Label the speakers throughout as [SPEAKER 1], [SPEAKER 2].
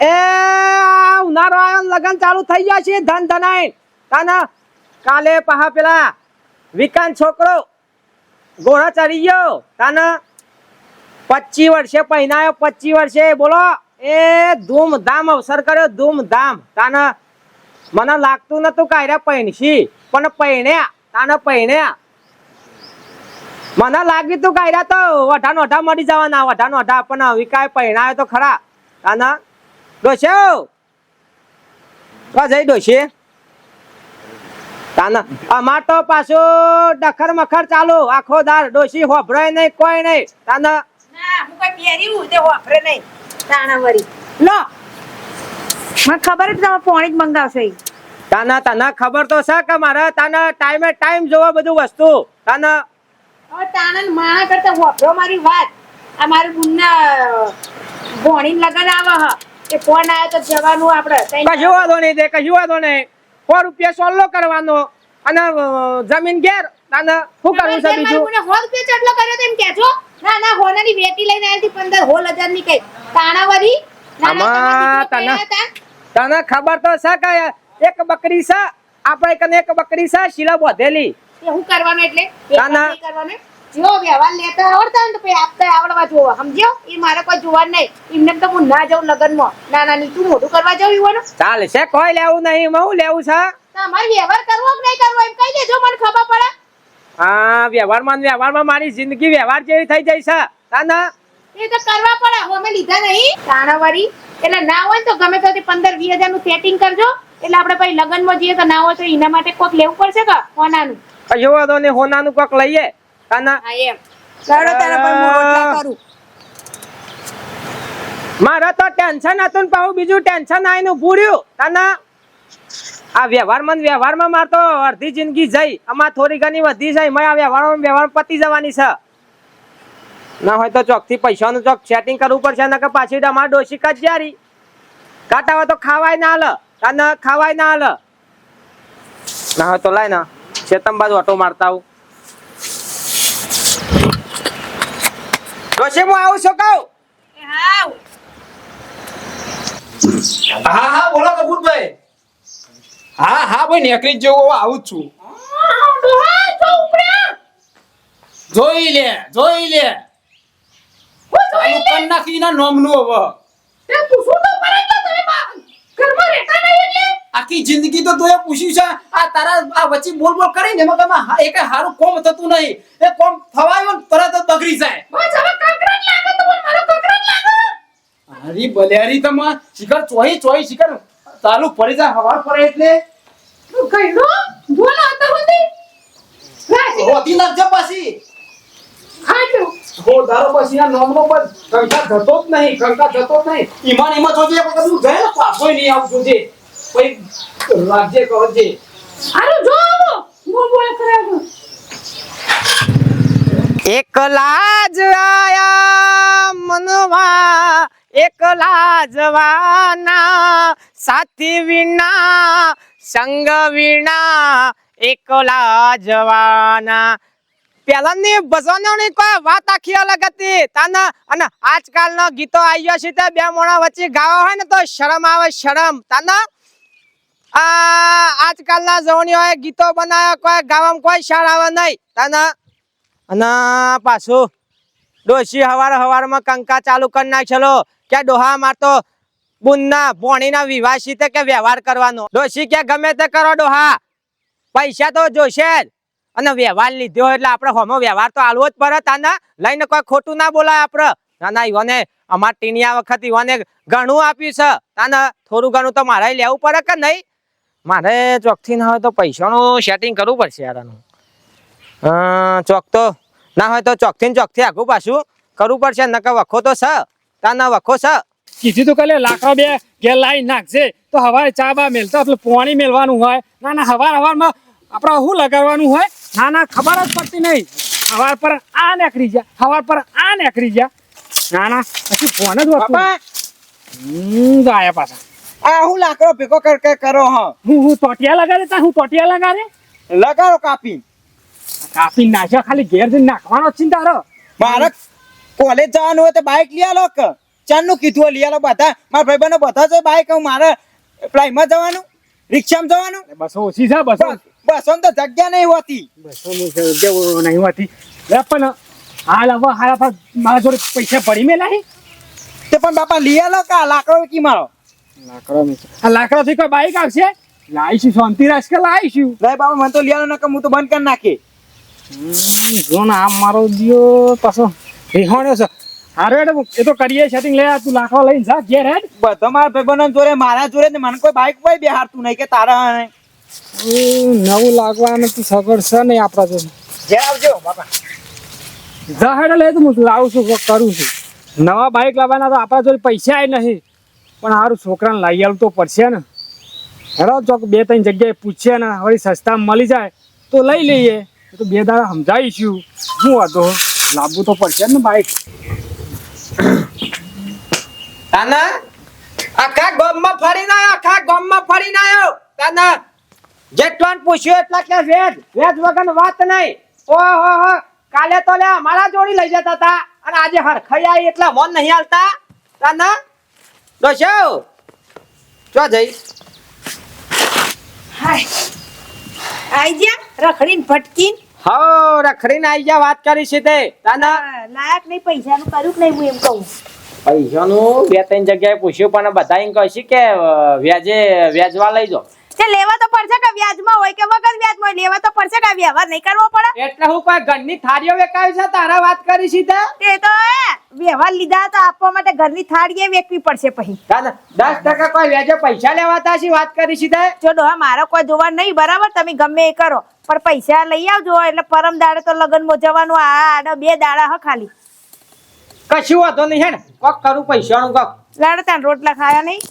[SPEAKER 1] એ ઉનાળો આવ્યો લગન ચાલુ થઈ ગયા છે, ધન ધનાઈ તાના કાલે પહા પેલા વિકાન છોકરો ઘોડા ચડી ગયો. તાના પચીસ વર્ષે પહેનાયો, પચીસ વર્ષે. બોલો, એ ધૂમધામ અવસર કર્યો, ધૂમધામ. તાના મને લાગતું નતું કાયરા પહેણશી પણ પહેણ્યા, તાના પહેણ્યા. મને લાગ્યું તું કાયરા તો વઢા નોઢા મળી જવાના વઢા નોઢા પણ વિકાય પહેણાયો તો ખરા. તાના ડોશે? તો જઈ ડોશે? તાના અમાર તો પાછું ડખર મખર ચાલુ. આખો દાર ડોશી હોભરાય નહીં કોઈ નહીં. તાના
[SPEAKER 2] ના હું કઈ પહેર્યું તે વાપરે નહીં. તાણા વળી. લો. મને ખબર જ તમે પોણી જ મંગાવશે ઈ.
[SPEAKER 1] તાના તને ખબર તો છે કે મારે તાના ટાઈમે ટાઈમ જોવા બધું વસ્તુ. તાના
[SPEAKER 2] હવે તાણા માણા કરતા વાપરો મારી વાત. આ મારી બુનના ભોણી લગન આવે હ. એ ફોન આવ્યો તો જવાનું આપણે
[SPEAKER 1] કશું વાંધો નહીં તે કશું વાંધો નહીં. સો રૂપિયા સોલ્લો કરવાનો. અને જમીન ઘેર. અને શું કરવું છે બીજું?
[SPEAKER 2] મને સો રૂપિયા ચટલો કર્યો તો એમ કહેજો. ના ના હોનાની વેટી લઈને આવી હતી પંદર હોલ હજારની કઈ. તાણા વળી ના, ના,
[SPEAKER 1] આમાં
[SPEAKER 2] તમારા
[SPEAKER 1] તને- ખબર તો છે કે એક બકરી છે? આપણે એક બકરી છે? શીલા બોધેલી.
[SPEAKER 2] હું કરવાનું એટલે? કરવાનો? જો વ્યવહાર લેતા આવડતા હોય ને પછી આપતા આવડવા જોવો. સમજ્યો? એ મારે કોઈ જોવાનું નહીં. એમને તો હું ના જાઉં લગ્નમાં. ના ના નીચું મોઢું કરવા જાઉં ઈવોનું
[SPEAKER 1] ચાલે છે કોઈ લેવું નહીં. હું લેવું છે?
[SPEAKER 2] તમારે વ્યવહાર કરવો કે નહીં કરવો એમ કહી દેજો મને ખબર પડે.
[SPEAKER 1] હા વ્યવહારમાં વ્યવહારમાં મારી જિંદગી વ્યવહાર જેવી થઈ જાય છે. તાના?
[SPEAKER 2] એ તો કરવા પડે અમે લીધા નહીં. તાણાવાળી એટલે ના હોય તો ગમે તો પંદર વીસ હજારનું સેટિંગ કરજો. એટલે આપણે પછી લગ્નમાં જઈએ તો ના હોય તો એના માટે કોક લેવું પડશે કે હોનાનું?
[SPEAKER 1] કશું વાંધો નહીં હોનાનું કોક લઈએ. તાના
[SPEAKER 2] હા એમ. લડો તારા પર હું રોટલા
[SPEAKER 1] તો ટેન્શન હતું ને પાછું બીજું ટેન્શન આવીને રહ્યું. તાના આ વ્યવહારમાં ને વ્યવહારમાં માર તો અડધી જિંદગી જઈ. આમાં થોડી ઘણી વધી જાય મેં આ વ્યવહારમાં વ્યવહાર પતી જવાની છે. ના હોય તો ચોકથી પૈસાનું ચોક સેટિંગ કરવું પડશે ને કે પાછી અમારે ડોશી કચારી કાટા હોય તો ખાવાય ના હાલ. કાના ખાવાય ના હાલ. ના હોય તો લાય ના. ચેતન બાજુ ઓટો મારતા આવું. ડોશી હું આવું છું કહું?
[SPEAKER 2] હા
[SPEAKER 3] હા બોલો કપૂરભાઈ હા હા ભાઈ નેકરી જ જવું આવું જ છું. જોઈ લે જોઈ લે. કરી નાખી ના નોમનું હવે. આખી જિંદગી તો તોય પૂછ્યું છે આ તારા આ વચ્ચે બોલ બોલ કરીને એમાં તમે એક હારું કોમ થતું નહીં. એ કોમ થવાયો ને તરત જ બગડી જાય. હારી બલ્યારી તમે શિખર ચોઈ ચોઈ શિખર ચાલુ પડી જાય હવા પડે એટલે. હોતી. નાખજે પાછી. હો દારો પછી આ નોમનો પર કંકા જતો જ નહીં કંકા જતો જ નહીં. ઈમાન ઈમાં જોજે એક વખત હું જાય ને નહીં આવું જોજે. પછી રાખજે કરજે
[SPEAKER 1] એકલા જ આયા મનવા એકલા જવાના સાથી વિના સંગ વિના એકલા જવાના પેલાની ભજનોની કોઈ વાત આખી અલગ હતી. તાના અને આજકાલના ગીતો આવ્યા છે તે બે મોણા વચ્ચે ગાવા હોય ને તો શરમ આવે શરમ. તાના આ આજકાલના જવણીઓએ ગીતો બનાવ્યા, કોઈ ગાવામાં કોઈ શાળા આવે નહીં. તાના અને પાછું ડોશી હવાર હવારમાં કંકા ચાલુ કરી નાખેલો, કે ડોહા મારતો બુનના ભોણીના વિવાહ સીતે કે વ્યવહાર કરવાનો. ડોશી કે ગમે તે કરો ડોહા, પૈસા તો જોશે જ. અને વ્યવહાર લીધો એટલે આપણે હોમો વ્યવહાર તો આલવો જ પડે. તાના લઈને કોઈ ખોટું ના બોલાય આપણે. ના ના ઈવોને, અમાર ટીનિયા વખત ઈવોને ઘણું આપ્યું છે. તાના થોડું ઘણું તો મારે લેવું પડે કે નહીં? મારે ચોકથી ના હોય તો પૈસાનું સેટિંગ કરવું પડશે યાર આનું. હા ચોક તો ના હોય તો ચોકથી ચોકથી આગું પાછું કરવું પડશે નકર વખો તો છે તાના વખો છે
[SPEAKER 4] કીધું તો કાલે લાકડા બે ઘેર લાવી નાખજે તો હવારે ચા બા મેલતા પેલું પોણી મેળવાનું હોય. ના ના હવાર હવારમાં આપણે શું લગાડવાનું હોય? ના ના ખબર જ પડતી નહીં. હવાર પર આ નીકળી ગયા હવાર પર આ નીકળી ગયા. ના ના પછી ફોન જ વખો. તો આયા પાછા.
[SPEAKER 5] આ હું લાકડો ભેગો કર કે કરો હ.
[SPEAKER 4] હું હું ટોટિયા લગાડે તા? હું ટોટિયા લગાડે?
[SPEAKER 5] લગાડો કાપી
[SPEAKER 4] કાપી નાખ્યો ખાલી ઘેર જઈને નાખવાનો ચિંતા છે તારો?
[SPEAKER 5] મારે કોલેજ જવાનું હોય તો બાઇક લઈ આલો કે? ચારનું કીધું હોય, લઈ આલો બધા. મારા ભાઈબંધો બધા છે બાઈક હું મારે ફ્લાઇટમાં જવાનું રિક્ષામાં જવાનું.
[SPEAKER 4] બસો ઓછી છે બસો
[SPEAKER 5] બસ તો જગ્યા નહીં હોતી.
[SPEAKER 4] બસો જેવું નહીં હોતી. પણ હાલ હવે હાલ મારા જોડે પૈસા પડી મેલા
[SPEAKER 5] તે પણ બાપા લઈ આલો કા લાકડો કી મારો?
[SPEAKER 4] લાકડો આ લાકડો થી કોઈ બાઈક આવશે? લાવીશું શાંતિ કે લાવીશું
[SPEAKER 5] લે બાબા મને તો લઈ આલો નકર હું તો બંધ કરી નાખી
[SPEAKER 4] જો ને આમ મારો દિયો પાછો. રીહોણ્યો છે. હારે એ તો કરીએ સેટિંગ લે તું લાકડો લઈને જા ઘેર હેડ.
[SPEAKER 5] બધો મારા જોડે મારા જોડે ને મને કોઈ બાઈક કોઈ બેહારતું નહીં કે તારા.
[SPEAKER 4] નવું લાગવાનું તું સગડ છે નહીં આપણા જોડે.
[SPEAKER 5] ઘેર આવજો બાપા.
[SPEAKER 4] જા હેડ લે તો હું લાવું છું કરું છું. નવા બાઈક લાવવાના તો આપણા જોડે પૈસા નહીં. પણ સારું છોકરાને લઈ આવવું તો પડશે ને. હેડો ચોક બે ત્રણ જગ્યાએ પૂછીએ ને, વળી સસ્તા મળી જાય તો લઈ લઈએ. તો બે દાડા સમજાવીશું. શું વાંધો? લાવવું તો પડશે ને બાઈક
[SPEAKER 1] તાના, આખા ગામમાં ફરીને આયો, આખા ગામમાં ફરીને આવ્યો તાના જેટલાને પૂછ્યું એટલા કે વેજ વેજ વગર વાત નહીં. ઓહો હો, કાલે તો લે અમારા જોડી લઈ જતા હતા અને આજે હરખાઈ આવી એટલે મન નહીં હાલતા. તાના દોશો ચો જઈ?
[SPEAKER 2] હાય. આઈ જા રખડીને ભટકીને?
[SPEAKER 1] હો રખડીને આવી જા વાત કરી છે તે. તાના
[SPEAKER 2] લાયક નહીં પૈસાનું કરું કે નહીં હું એમ કહું?
[SPEAKER 1] પૈસાનું બે ત્રણ જગ્યાએ પૂછ્યું પણ બધા એમ કહે છે કે વ્યાજે વ્યાજવા લઈ જાઓ.
[SPEAKER 2] તે લેવા તો પડશે કે વ્યાજમાં હોય કે વગર વ્યાજમાં હોય લેવા તો પડશે કે વ્યવહાર નહીં કરવો પડે.
[SPEAKER 1] એટલે હું કોઈ ઘરની થાળીઓ વેચાવી છે? તારા વાત કરી છે તે
[SPEAKER 2] તે વ્યવહાર લીધા તો આપવા માટે ઘરની થાળીએ વેચવી પડશે પછી.
[SPEAKER 1] દસ ટકા કોઈ વ્યાજે પૈસા લેવાતા છે વાત કરી તે
[SPEAKER 2] જો ડોહા મારો કોઈ જોવા નહીં બરાબર? તમે ગમે એ કરો. પણ પૈસા લઈ આવજો એટલે પરમ દાડે તો લગ્નમાં જવાનું આ આડો બે દાડા હ ખાલી.
[SPEAKER 1] કશું વાંધો નહીં હે ને કોક કરું પૈસાનું કોક.
[SPEAKER 2] લાડતા રોટલા ખાયા નહીં?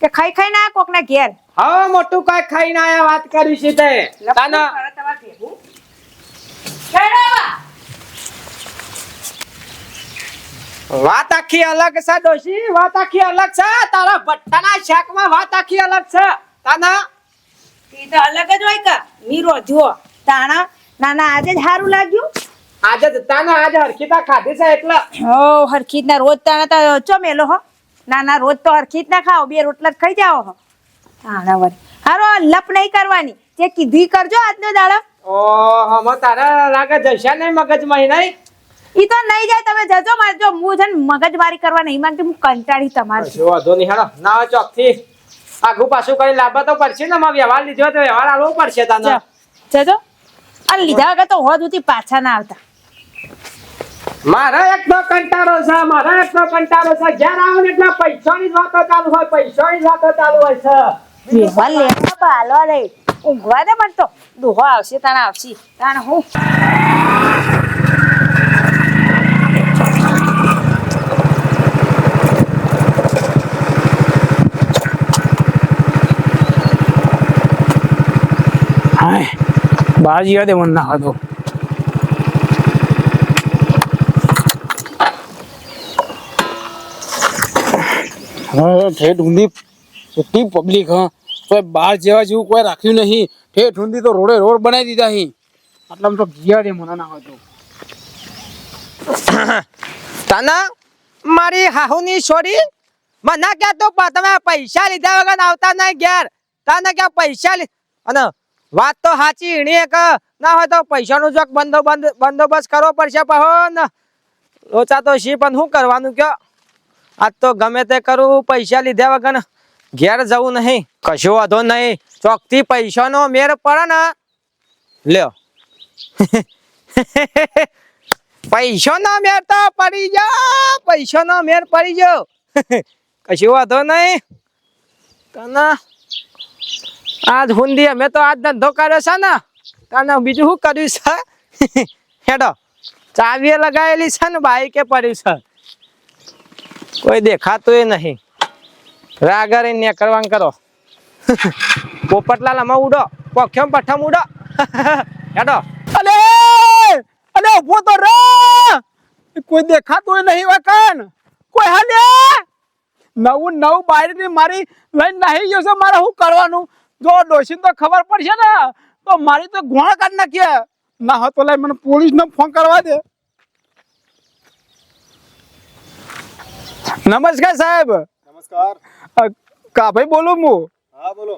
[SPEAKER 2] કે ખાઈ ખાઈ ના કોક ના ઘેર?
[SPEAKER 1] હવે મોટું કઈ ખાઈને આયા વાત કરી છે તે. તાના વાત આખી અલગ છે ડોશી વાત આખી અલગ છે. તારા ભટ્ટાના શાકમાં વાત આખી અલગ છે. તાના?
[SPEAKER 2] ઈ તો અલગ જ હોય કે? મીરો જુઓ તાણા નાના આજે જ સારું લાગ્યું.
[SPEAKER 1] આજે જ તાના આજે હરખીતા ખાધી છે એટલે.
[SPEAKER 2] ઓ હરખીત ના રોજ તાણા તો ચો મેલો હો. નાના રોજ તો હરખીત ના ખાઓ બે રોટલા જ ખાઈ જાઓ હો. હારો લપ નહીં કરવાની. જે કીધી કરજો આજનો દાડો.
[SPEAKER 1] ઓહો તારા લાગે જશે નહીં મગજમાં નહીં?
[SPEAKER 2] ઈ તો નહીં જાય તમે જજો મારે. જો હું છે મગજમારી કરવા નહીં માંગતી હું કંટાળી તમારી
[SPEAKER 1] જો વાંધો નહીં હેડો ના હોય ચોકથી. આગું પાછું કઈ લાવવા તો પડશે ને મારે વ્યવહાર લીધો તો વ્યવહાર આલવો પડશે તને.
[SPEAKER 2] જજો. અને લીધા વગર તો હોદ સુધી પાછા ના આવતા.
[SPEAKER 1] મારા એક તો કંટાળો છે મારા એક તો કંટાળો છે. જ્યાં આવો ને એટલે પૈસાની જ વાતો ચાલુ હોય પૈસાની જ વાતો ચાલુ હોય છે.
[SPEAKER 2] વ્યવહાર લેવા પાલવા રે. ઊંઘવા દે મને તો. દુહો આવશે તાણ આવશે. તાણ હું.
[SPEAKER 4] બહાર જીવા દે મને ના હતો હા ઠેઠ ઊંધી એટલી પબ્લિક હા. કોઈ બહાર જેવા જેવું કોઈ રાખ્યું નહીં. ઠેઠ ઊંધી તો રોડે રોડ બનાવી દીધા અહીં આટલામાં તો દે મને ના હતો
[SPEAKER 1] તને મારી હાહુની છોડી? મને કે તો તમે પૈસા લીધા વગર આવતા નહીં ઘેર. તને કે પૈસા અને વાત તો સાચી એણી એક ના હોય તો પૈસાનું જોક બંદોબસ્ત બંદોબસ્ત કરવો પડશે પહો ને. લોચા તો શી પણ શું કરવાનું કયો? આજ તો ગમે તે કરું પૈસા લીધા વગર. ઘેર જવું નહીં, કશું વાંધો નહીં. ચોકથી પૈસાનો મેર પડે ને. લ્યો. પૈસાનો મેર તો પડી જા પૈસાનો મેર પડી જાવ કશું વાંધો નહીં. તને આજ હુંદી મેં તો આજ ધંધો કર્યો છે ને. તને બીજું શું કર્યું છે? હેડો. ચાવીએ લગાવેલી છે ને બાઈકે પડ્યું છે. કોઈ દેખાતું નહીં. રાગરે ને કરવાનું કરો. પોપટલાલમાં ઉડો પોખ્યમ પઠમ ઉડો. હેડો.
[SPEAKER 4] અલે! અલે ઊભો તો રે કોઈ દેખાતું નહીં વકન કોઈ હલે? નવું નવું બાયરી મારી લઈને નાહી ગયો છે મારે શું કરવાનું? જો ડોશી તો ખબર પડશે ને તો મારી તો ગુણ કાઢ નાખીએ. ના હતો લાઈ લઈ મને પોલીસને ફોન કરવા દે.
[SPEAKER 3] નમસ્કાર સાહેબ.
[SPEAKER 6] નમસ્કાર.
[SPEAKER 3] અ, કાભાઈ બોલું હું
[SPEAKER 6] હા બોલો.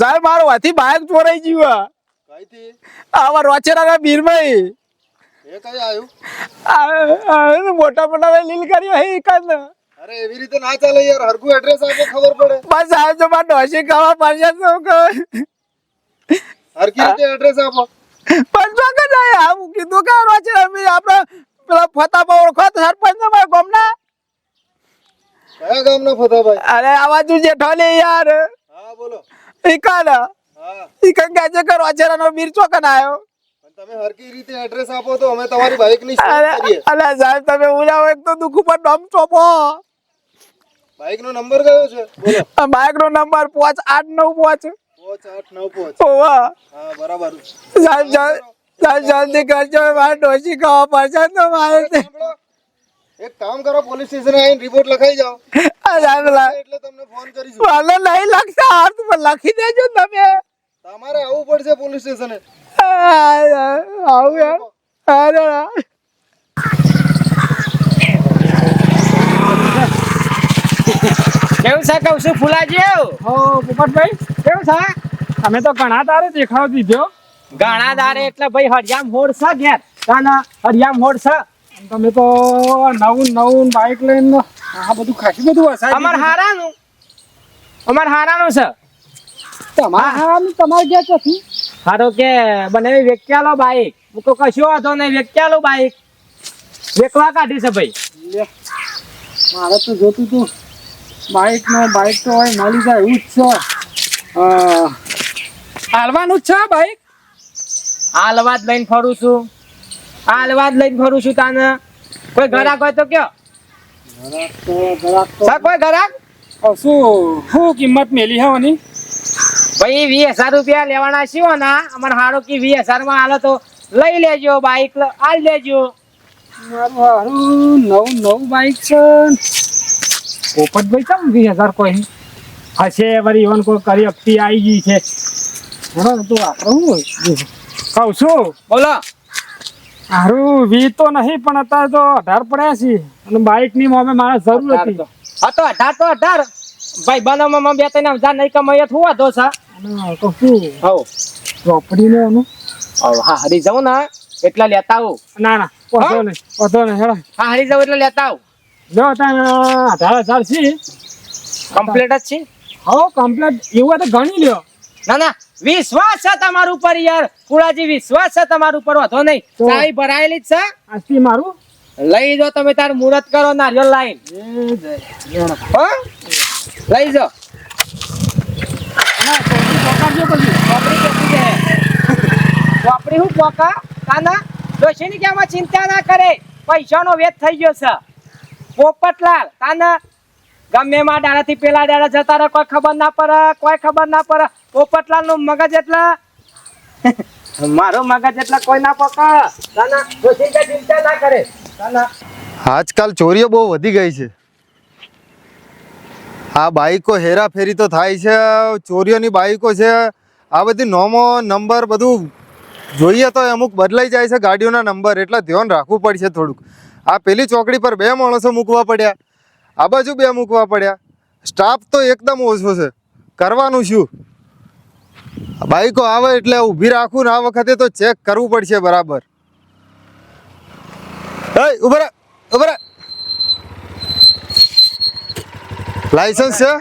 [SPEAKER 3] સાહેબ મારો હાથી બાઇક ચોરાઈ ગયું
[SPEAKER 6] કઈથી?
[SPEAKER 3] આવા રોચેરાના બીરભાઈ
[SPEAKER 6] એ કઈ આવ્યું?
[SPEAKER 3] આ- આ મોટા મોટા લીલ કર્યો હે કન
[SPEAKER 6] અરે એવી રીતે ના ચાલે યાર હરકું એડ્રેસ આપો ખબર પડે.
[SPEAKER 3] બસ સાહેબ તો મારે ડોશી ખાવા પડશે તો કે
[SPEAKER 6] હરકી રીતે એડ્રેસ આપો.
[SPEAKER 3] પણ જો કે નહીં આવું કીધું કે રોચેરા આપણે પેલા ફતાપા ઓળખો તો સરપંચ ને મારા ગામના.
[SPEAKER 6] કયા ગામના ફતાભાઈ
[SPEAKER 3] અરે આવા તું જેઠો યાર.
[SPEAKER 6] હા બોલો.
[SPEAKER 3] ઈ કાલ
[SPEAKER 6] હા.
[SPEAKER 3] ઈ કન કહે છે કે રોચેરાનો બીર ચોકન આવ્યો
[SPEAKER 6] તમે હરકી રીતે એડ્રેસ આપો તો અમે તમારી બાઇકની કરીએ.
[SPEAKER 3] અલા સાહેબ તમે ઉલાવો એક તો દુખ ઉપર ડમ ચોપો.
[SPEAKER 6] બાઇક નો નંબર કયો છે? બોલો.
[SPEAKER 3] બાઇક નો નંબર પાંચ આઠ નવ પાંચ.
[SPEAKER 6] પાંચ આઠ નવ પાંચ.
[SPEAKER 3] ઓવા
[SPEAKER 6] હા બરાબર.
[SPEAKER 3] સાહેબ સાહેબ જલ્દી કરજો મારે ડોસી ખાવા પડશે તો મારે.
[SPEAKER 6] એક કામ કરો પોલીસ સ્ટેશન આવીને રિપોર્ટ લખાઈ જાઓ.
[SPEAKER 3] આ સાહેબ લા-
[SPEAKER 6] એટલે તમને ફોન કરીશું.
[SPEAKER 3] મને નહીં લખતા અર્થ પણ લખી દેજો તમે.
[SPEAKER 6] તમારે આવવું પડશે પોલીસ સ્ટેશને
[SPEAKER 3] આવું યાર અરે
[SPEAKER 1] કેવું છે કહું છું ફુલાજી
[SPEAKER 4] હો પોપટભાઈ
[SPEAKER 1] કેવું છે?
[SPEAKER 4] અમે તો ઘણા તારે દેખાવ દીધો.
[SPEAKER 1] ઘણા તારે એટલે ભાઈ હરિયામ હોડ છે ઘેર. ના હરિયામ હોડ છે.
[SPEAKER 4] તમે તો નવું નવું બાઇક લઈને આ બધું ખાસી બધું હશે.
[SPEAKER 1] અમાર હારાનું. અમાર હારાનું છે.
[SPEAKER 4] તમારે તમારે ક્યાં ચોથી?
[SPEAKER 1] હારો કે બને વેચ્યાલો બાઈક હું તો કશ્યો હતો ને વેચ્યાલો બાઈક વેકવા કાઢી છે ભાઈ.
[SPEAKER 4] મારે તો જોતું તું. બાઇક નો બાઇક તો હોય મળી જાય એવું જ છે. હાલવાનું જ છે બાઇક
[SPEAKER 1] જ લઈને ફરું છું. હાલવાદ લઈને ફરું છું તાને. કોઈ ઘરાક હોય તો કયો. છે કોઈ ઘરાક?
[SPEAKER 4] શું શું કિંમત મેલી હે ઓની?
[SPEAKER 1] ભાઈ વીસ હજાર રૂપિયા લેવાના છીએ ના અમારે હારો કે વીસ હજારમાં હાલો તો લઈ લેજો બાઈક આલ લેજો.
[SPEAKER 4] મારું હારું નવું નવું બાઈક છે. પોપટભાઈ કેમ વીસ હજાર કોઈ? હશે વળી ઈવન કોઈ કરી અપતી આવી ગઈ છે. બરાબર તો આપણે કહું છું.
[SPEAKER 1] બોલો.
[SPEAKER 4] હારું વી તો નહીં પણ અત્યારે તો અઢાર પડ્યા છે અને બાઇકની મોમે મારે જરૂર હતી.
[SPEAKER 1] હા તો અઢાર તો અઢાર. ભાઈ બનાવવામાં બે ત્રણ હજાર નહીં કમાઈએ તો વાંધો છે?
[SPEAKER 4] કહું છું
[SPEAKER 1] હવ.
[SPEAKER 4] પ્રોપર્ટી ને એનું
[SPEAKER 1] હા હરી જાઉં ને એટલા લેતા આવું.
[SPEAKER 4] ના ના વધો નહીં વધો નહીં હેડો.
[SPEAKER 1] હા હરી જાઉં એટલે લેતા આવું.
[SPEAKER 4] જો તમે અઢાર હજાર છે.
[SPEAKER 1] કમ્પ્લીટ જ છે?
[SPEAKER 4] હો કમ્પ્લેટ એવું તો ગણી લ્યો.
[SPEAKER 1] ના ના વિશ્વાસ છે તમારું ઉપર યાર. પુરાજી વિશ્વાસ છે તમારું ઉપર વાંધો નહીં. ચાવી ભરાયેલી જ છે.
[SPEAKER 4] આજથી મારું?
[SPEAKER 1] લઈ જાઓ તમે તાર મુહૂર્ત કરો નારિયેલ લાઈન. હ? લઈ છે. ચોપડી હું પોકા? તાના ડોશીની કે ચિંતા ના કરે? પૈસાનો વેત થઈ ગયો છે. પોપટલાલ તાના ગમે માં દાડાથી પેલા ડાળા જતા રહે કોઈ ખબર ના પડે કોઈ ખબર ના પડે. પોપટલાલનું મગજ એટલે? મારો મગજ એટલે કોઈ ના તાના ડોશી ચિંતા ના કરે. તાના
[SPEAKER 6] આજકાલ ચોરીઓ બહુ વધી ગઈ છે. આ બાઈકો હેરાફેરી તો થાય છે ચોરીઓની બાઈકો છે. આ બધી નોમો નંબર બધું જોઈએ તો અમુક બદલાઈ જાય છે ગાડીઓના નંબર એટલે ધ્યાન રાખવું પડશે થોડુંક. આ પેલી ચોકડી પર બે માણસો મૂકવા પડ્યા. આ બાજુ બે મૂકવા પડ્યા. સ્ટાફ તો એકદમ ઓછો છે. કરવાનું શું? બાઈકો આવે એટલે ઊભી રાખું ને આ વખતે તો ચેક કરવું પડશે બરાબર. ઉભરા રહે ઊભા લાયસન્સ છે?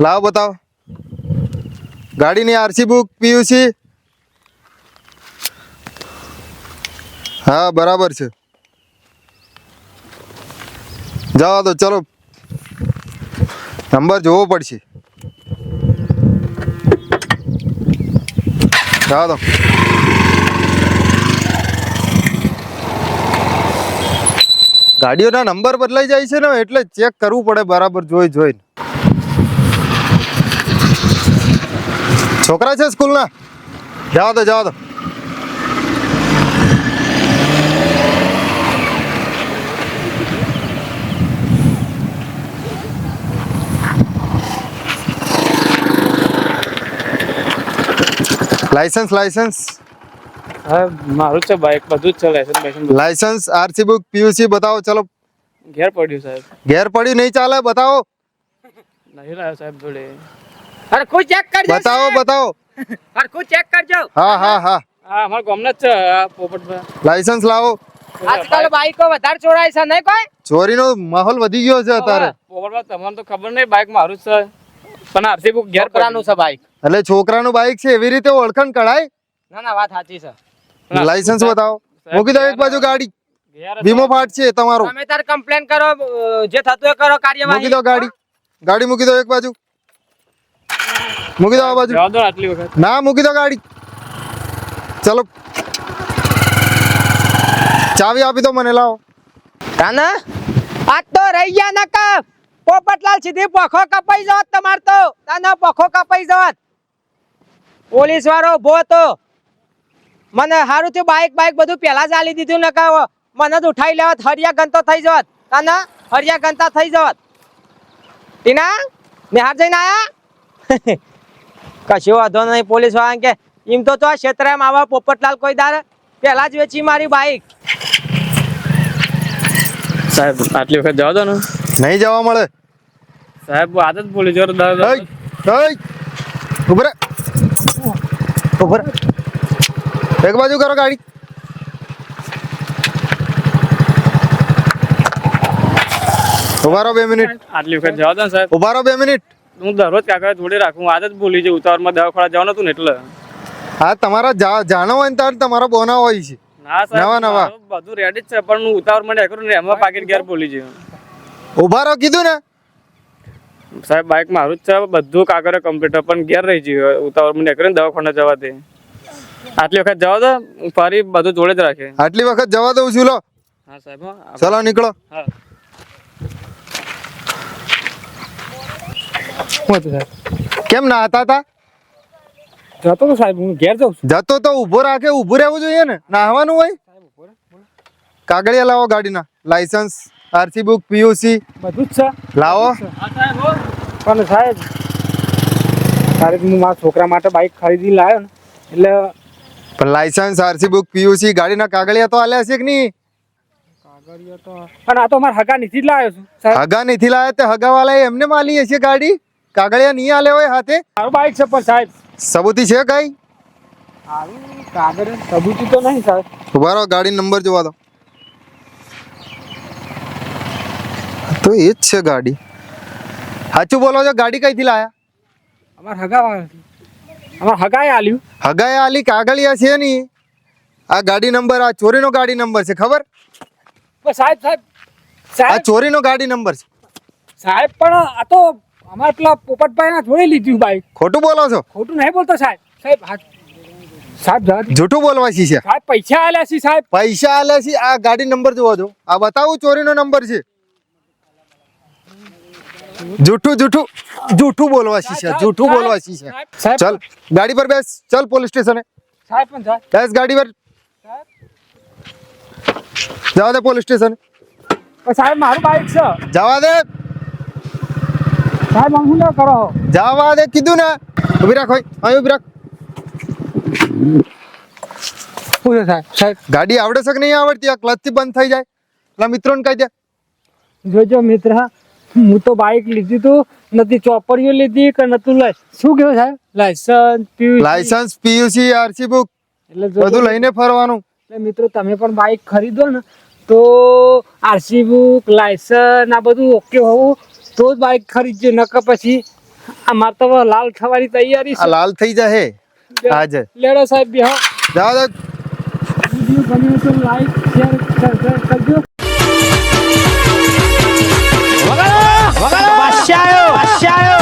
[SPEAKER 6] લાવો બતાવો. ગાડીની આરસી બુક પીયુસી હા બરાબર છે. જવા દો, ચલો. નંબર જોવો પડશે. જવા દો. ગાડીઓના નંબર બદલાઈ જાય છે ને, એટલે ચેક કરવું પડે બરાબર, જોઈ, જોઈને. છોકરા છે સ્કૂલના? જવા દો જવા દો. લાયસન્સ લાયસન્સ
[SPEAKER 4] હા મારું છે બાઇક બધું જ છે license
[SPEAKER 6] license RC book PUC બતાવો ચલો.
[SPEAKER 7] ઘેર પડ્યું સાહેબ.
[SPEAKER 6] ઘેર પડ્યું નહીં ચાલે બતાવો.
[SPEAKER 7] નહીં લાવ્યો સાહેબ જોડે.
[SPEAKER 1] હરખું ચેક કરજો
[SPEAKER 6] બતાવો. બતાવો.
[SPEAKER 1] હરખું ચેક કરજો.
[SPEAKER 6] હા હા હા.
[SPEAKER 7] હા અમાર ગામના જ છે પોપટભાઈ
[SPEAKER 6] લાયસન્સ લાવો.
[SPEAKER 1] આજકાલ બાઈકો વધારે ચોરાય છે નહીં કોઈ?
[SPEAKER 6] ચોરીનો માહોલ વધી ગયો છે અત્યારે.
[SPEAKER 7] પોપટભાઈ તમને તો ખબર નહીં બાઇક મારું છે. પણ આરસી બુક ઘેર
[SPEAKER 1] પડાનું છે બાઈક
[SPEAKER 6] એટલે છોકરાનું બાઈક છે એવી રીતે ઓળખાણ કઢાય?
[SPEAKER 1] ના ના વાત સાચી છે.
[SPEAKER 6] લાયસન્સ બતાવો. મૂકી દો એક બાજુ ગાડી. વીમો ફાટ છે તમારો.
[SPEAKER 1] તમે તાર કમ્પ્લેન કરો જે થતું એ કરો
[SPEAKER 6] મૂકી
[SPEAKER 1] કાર્યવાહી
[SPEAKER 6] દો ગાડી. ગાડી મૂકી દો એક બાજુ. મૂકી દો આ બાજુ.
[SPEAKER 7] જવા દો આટલી વખત.
[SPEAKER 6] ના મૂકી દો ગાડી. ચલો. ચાવી આપી દો મને લાવો.
[SPEAKER 1] કાના? આ તો રહી ગયા ના કા પોપટલાલ સીધી પખો કપાઈ જવાત તમાર તો. તાના પખો કપાઈ જવાત. પોલીસ વાળો ઊભો હતો. મને સારું થયું બાઈક બાઈક બધું પહેલા જ આલી દીધું ને કા મને જ ઉઠાઈ લેવત હરિયા ગંતો થઈ જવત. અને હરિયા ગંતા થઈ જવત. ટીના નિહાર જઈને આયા? કશો વાંધો નહીં પોલીસવાળા કે એમ તો આ ક્ષેત્ર એમ આવા પોપટલાલ કોઈ દાર પહેલા જ વેચી મારી બાઈક.
[SPEAKER 7] સાહેબ આટલી વખત જવા દો ને.
[SPEAKER 6] નહીં જવા મળે.
[SPEAKER 7] સાહેબ આદત જ બોલી જો
[SPEAKER 6] હઈ, હઈ. ઊભો રે. ઊભો રે. એક બાજુ કરો ગાડી ઉભારો બે મિનિટ
[SPEAKER 7] આટલી વખત જવા દો સાહેબ
[SPEAKER 6] ઊભા રહો બે મિનિટ
[SPEAKER 7] હું દરરોજ કાકા જોડે રાખું જ બોલી છે ઉતાવળમાં ખોળા જવાનું હતું ને એટલે
[SPEAKER 6] હા તમારા જાણો હોય ને તાર તમારા બોના હોય છે નવા નવા.
[SPEAKER 7] બધું રેડી જ છે પણ હું ઉતાવળમાં નહીં કરું ને એમાં પાકીટ ઘેર ભૂલી છે
[SPEAKER 6] ઊભા રહો કીધું ને
[SPEAKER 7] સાહેબ બાઇક મારું જ છે. બધું કાગળ કમ્પ્લીટ પણ ઘેર રહી ગયું ઉતાવળ મને કરીને દવાખાને જવા દે આટલી વખત જવા દો ફરી બધું જોડે જ રાખે
[SPEAKER 6] આટલી વખત જવા દઉં છું લો.
[SPEAKER 7] હા સાહેબ હા.
[SPEAKER 6] ચલો નીકળો.
[SPEAKER 7] હા.
[SPEAKER 4] સાહેબ?
[SPEAKER 6] કેમ ના હતા તા?
[SPEAKER 4] જતો તો સાહેબ હું ઘેર જાઉં છું.
[SPEAKER 6] જતો તો ઊભો રાખે ઊભું રહેવું જોઈએ ને. નાહવાનું હોય? કાગળિયા લાવો ગાડીના. લાયસન્સ આરસી બુક પીયુસી
[SPEAKER 4] બધું જ છે.
[SPEAKER 6] લાવો.
[SPEAKER 4] પણ સાહેબ તારે હું મારા છોકરા માટે બાઈક ખરીદી લાવ્યો ને. એટલે
[SPEAKER 6] પણ લાયસન્સ આરસી બુક પીયુસી ગાડીના કાગળિયા તો આલ્યા છે કે નહીં?
[SPEAKER 4] કાગળિયો તો અને આ તો મારા હગા જ લાવ્યો છું સાહેબ.
[SPEAKER 6] હગા નથી લાયા તે હગાવાળાએ એમને માલી છીએ ગાડી? કાગળિયા નહીં આલે હોય હાથે?
[SPEAKER 4] મારો બાઈક છે પણ સાહેબ.
[SPEAKER 6] સબૂતી છે કઈ?
[SPEAKER 4] મારું કાગળ સબૂતી તો નહીં સાહેબ.
[SPEAKER 6] ઊભા રહો ગાડી નંબર જોવા દો. તો એ જ છે ગાડી. સાચું બોલો છો? ગાડી કઈથી લાયા?
[SPEAKER 4] અમાર હગા અમાર હગાએ આલ્યું.
[SPEAKER 6] હગાએ આલી કાગળિયા છે નહીં આ ગાડી નંબર આ ચોરીનો ગાડી નંબર છે ખબર?
[SPEAKER 4] સાહેબ સાહેબ
[SPEAKER 6] આ ચોરીનો ગાડી નંબર છે.
[SPEAKER 4] સાહેબ પણ આ તો અમાર પેલા પોપટભાઈ ના થોડી લીધું બાઈક.
[SPEAKER 6] ખોટું બોલો છો?
[SPEAKER 4] ખોટું નહીં બોલતો સાહેબ. સાહેબ સાહેબ
[SPEAKER 6] જૂઠું બોલવાથી છે?
[SPEAKER 4] સાહેબ પૈસા આલ્યા છે સાહેબ.
[SPEAKER 6] પૈસા આલ્યા છે આ ગાડી નંબર જોવો છો. આ બતાવું ચોરીનો નંબર છે. જૂઠું જૂઠું જૂઠું બોલવા છે જૂઠું બોલવાથી છે. ચાલ ગાડી પર બેસ ચલ પોલીસ સ્ટેશને. બેસ ગાડી પર. જવા દે પોલીસ સ્ટેશન.
[SPEAKER 4] સાહેબ મારું બાઈક છે.
[SPEAKER 6] જવા દે.
[SPEAKER 4] સાહેબ હું ના કરો?
[SPEAKER 6] જવા દે કીધું ને. ઊભી રાખ હોય અહીં ઊભી રાખ.
[SPEAKER 4] સાહેબ?
[SPEAKER 6] ગાડી આવડે છે કે નહીં આવડતી? આ ક્લચથી બંધ થઈ જાય. એટલે મિત્રોને કહી દે.
[SPEAKER 4] જોજો મિત્ર. હું તો બાઈક લીધી તું નથી ચોપડીઓ લીધી કે નતું શું કેવું સાહેબ? License.
[SPEAKER 6] License PUC RC book
[SPEAKER 4] એટલે
[SPEAKER 6] બધું લઈને ફરવાનું.
[SPEAKER 4] એટલે મિત્રો તમે પણ બાઈક ખરીદો ને તો આરસી બુક લાયસન્સ આ બધું ઓકે હોવું તો જ બાઇક ખરીદજો નકર પછી અમારે તો લાલ થવાની તૈયારી છે.
[SPEAKER 6] લાલ થઈ જાય. આજે
[SPEAKER 4] લેડો સાહેબ બેહો.
[SPEAKER 6] જાઓ જાઓ.
[SPEAKER 4] વીડિયો ગમ્યો તો લાઈક શેર કરજો. 加油。